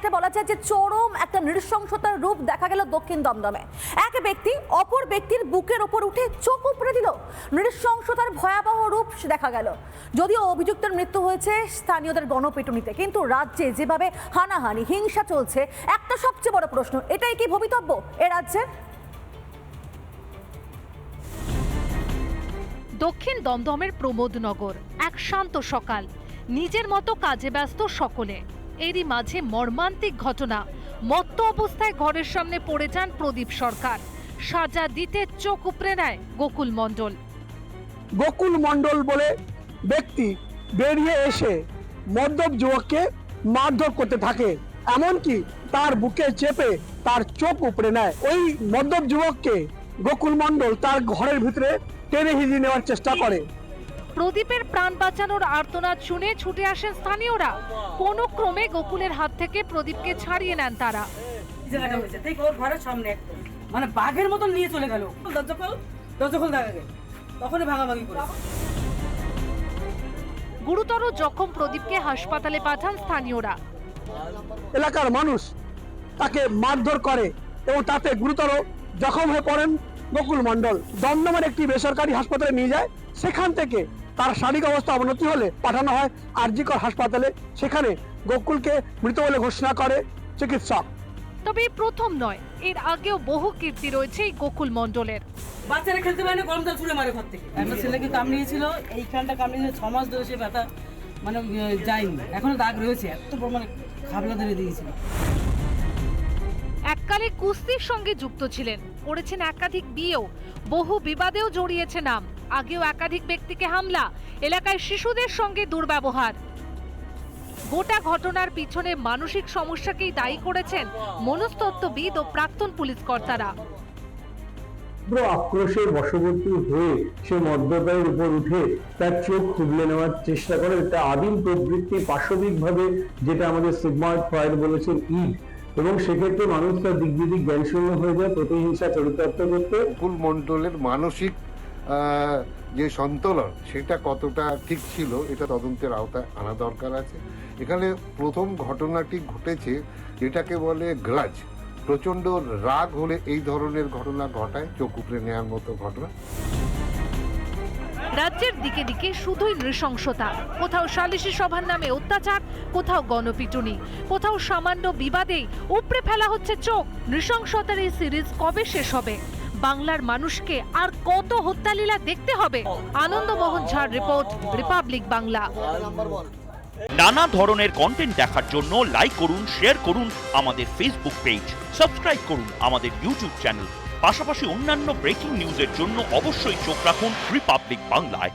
একটা বলা যায় যে চরম একটা নৃশংসতার রূপ দেখা গেল দক্ষিণ দমদমে। এক ব্যক্তি অপর ব্যক্তির বুকের ওপর উঠে চোখ উপড়ে দিল। নৃশংসতার ভয়াবহ রূপ দেখা গেল। যদিও অভিযুক্তের মৃত্যু হয়েছে স্থানীয়দের গণপিটুনিতে, কিন্তু রাজ্যে যেভাবে হানাহানি, হিংসা চলছে, একটা সবচেয়ে বড় প্রশ্ন, এটাই কি ভবিতব্য এ রাজ্যের? দক্ষিণ দমদমের প্রমোদনগর এক শান্ত সকাল। নিজের মতো কাজে ব্যস্ত সকলে। এরই মাঝে মর্মান্তিক ঘটনা। মত্ত অবস্থায় ঘরের সামনে পড়ে যান প্রদীপ সরকার। সাজা দিতে চোখ উপড়ে নেয় গোকুল মণ্ডল। গোকুল মণ্ডল বলে ব্যক্তি বেরিয়ে এসে মদ্যপ যুবককে মারধর করতে থাকে। এমনকি তার বুকে চেপে তার চোখ উপড়ে নেয়। ওই মদ্যপ যুবককে গোকুল মণ্ডল তার ঘরের ভিতরে টেনে হিজিয়ে নেওয়ার চেষ্টা করে। প্রদীপের প্রাণ বাঁচানোর আর্তনাদ শুনে ছুটে আসেন স্থানীয়রা। কোনো ক্রমে গোকুলের হাত থেকে প্রদীপকে ছাড়িয়ে নেন তারা। জায়গাটা হয়েছে ঠিক ওর ঘরের সামনে মানে বাঘের মতন নিয়ে চলে গেল। দরজা খোল দরজা খোল দেখা তখনই ভাগাভাগি করে। গুরুতর জখম প্রদীপকে হাসপাতালে পাঠান স্থানীয়রা। এলাকার মানুষ তাকে মারধর করে এবং তাতে গুরুতর জখম হয়ে পড়েন গোকুল মণ্ডল। দমদমের একটি বেসরকারি হাসপাতালে নিয়ে যায়। সেখান থেকে তার শারীরিক অবস্থা অবনতি হলে পাঠানো হয় আরজিকর হাসপাতালে। সেখানে গোকুলকে মৃত বলে ঘোষণা করে চিকিৎসক। তবে প্রথম নয় এর আগেও বহু কীর্তি রয়েছে এই গোকুল মণ্ডলের। বাচ্চারা খেলতে পারে না গরম জল ছুড়ে মারে ঘর থেকে। একটা ছেলেকে কামড়িয়েছিল এইখানটা কামড়িয়েছিল ছ মাস ধরে সে ব্যথা মানে যায়নি। এখনও দাগ রয়েছে এত বড় মানে খাবলা ধরে দিয়েছিল। এককালে কুস্তির সঙ্গে যুক্ত ছিলেন করেছেন একাধিক বিয়েও বহু বিবাদেও জড়িয়েছে নাম। আগেও একাধিক ব্যক্তিকে হামলা এলাকায় শিশুদের সঙ্গে দুর্ব্যবহার। গোটা ঘটনার পিছনে মানসিক সমস্যাকেই দায়ী করেছেন মনস্তত্ত্ববিদ ও প্রাক্তন পুলিশ কর্তারা। তীব্র আক্রোশের বশবর্তী হয়ে সে মদ্যপায়ের উপর উঠে তার চোখ খুবলে নেওয়ার চেষ্টা করে এটা আদিম প্রবৃত্তি পাশবিকভাবে যেটা আমাদের ফ্রয়েড বলেছেন ইড এবং সেক্ষেত্রে মানুষ তার দিক জ্ঞানশূন্য হয়ে যায় প্রতিহিংসা চরিতার্থ করতে। মণ্ডলের মানসিক যে সন্তুলন, সেটা কতটা ঠিক ছিল, এটা তদন্তের আওতায় আনা দরকার আছে। এখানে প্রথম ঘটনাটি ঘটেছে, যেটাকে বলে গ্রাজ। প্রচণ্ড রাগ হলে এই ধরনের ঘটনা ঘটায়, চোখ উপড়ে নেওয়ার মতো ঘটনা। রাজ্যের দিকে দিকে শুধুই নৃশংসতা। কোথাও সালিশি সভার নামে অত্যাচার, কোথাও গণপিটুনি। কোথাও সামান্য বিবাদেই উপড়ে ফেলা হচ্ছে চোখ। নৃশংসতার এই সিরিজ কবে শেষ হবে? বাংলার মানুষকে আর কত হত্যালীলা দেখতে হবে? আনন্দমোহন ঝাড় রিপোর্ট, রিপাবলিক বাংলা। নানা ধরনের কন্টেন্ট দেখার জন্য লাইক করুন শেয়ার করুন আমাদের ফেসবুক পেজ সাবস্ক্রাইব করুন আমাদের ইউটিউব চ্যানেল পাশাপাশি অন্যান্য ব্রেকিং নিউজের জন্য অবশ্যই চোখ রাখুন রিপাবলিক বাংলায়